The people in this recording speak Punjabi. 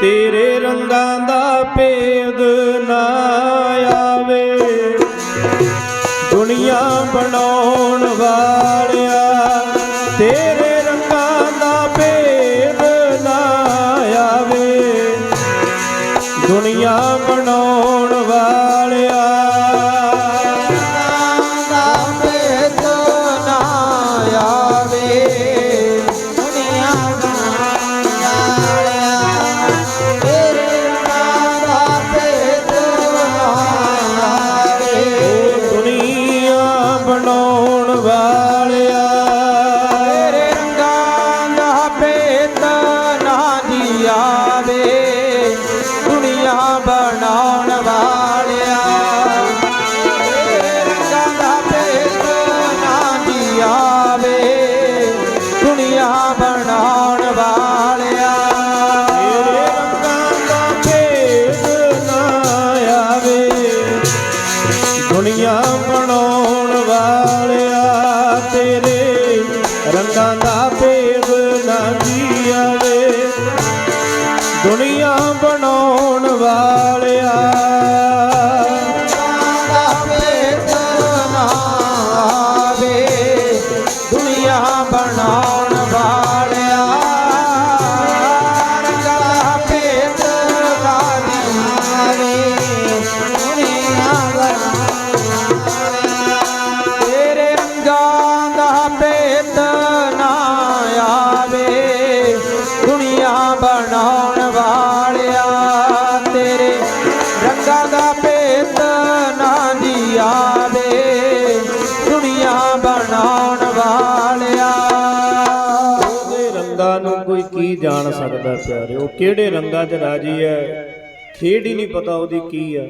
ਤੇਰੇ ਰੰਗਾਂ ਦਾ ਭੇਦ ਨਾ ਆਵੇ। ਦੁਨੀਆ ਬਣਾਉਣ ਵਾਲਿਆ, ਤੇਰੇ ਰੰਗਾਂ ਦਾ ਭੇਦ ਨਾ ਆਵੇ। ਦੁਨੀਆ ਬਣਾਉਣ ਵਾਲਿਆ ਵਾਲਿਆ। ਤੇਰੇ ਰੰਗਾਂ ਦਾ ਭੇਦ ਨਾ ਜੀ ਆਵੇ ਦੁਨੀਆ ਬਣਾਉਣ ਵਾਲਿਆ। ਤੇਰੇ ਰੰਗਾਂ ਦਾ ਭੇਦ ਨਾ ਜੀ ਆਵੇ ਦੁਨੀਆ ਬਣਾਉਣ ਵਾਲਿਆ। ਤੇਰੇ ਰੰਗਾਂ ਦਾ ਭੇਦ ਨਾ ਆਵੇ। ਦੁਨੀਆ ਬਣਾਉਣ ਵਾਲਿਆ। ਤੇਰੇ ਰੰਗਾਂ ਦਾ ਬਣਾਉਣ ਵਾਲਿਆ। ਉਹਦੇ ਰੰਗਾਂ ਨੂੰ ਕੋਈ ਕੀ ਜਾਣ ਸਕਦਾ ਪਿਆਰਿਓ? ਕਿਹੜੇ ਰੰਗਾਂ 'ਚ ਰਾਜੀ ਹੈ ਖੇਡ ਹੀ ਨਹੀਂ ਪਤਾ ਉਹਦੀ ਕੀ ਹੈ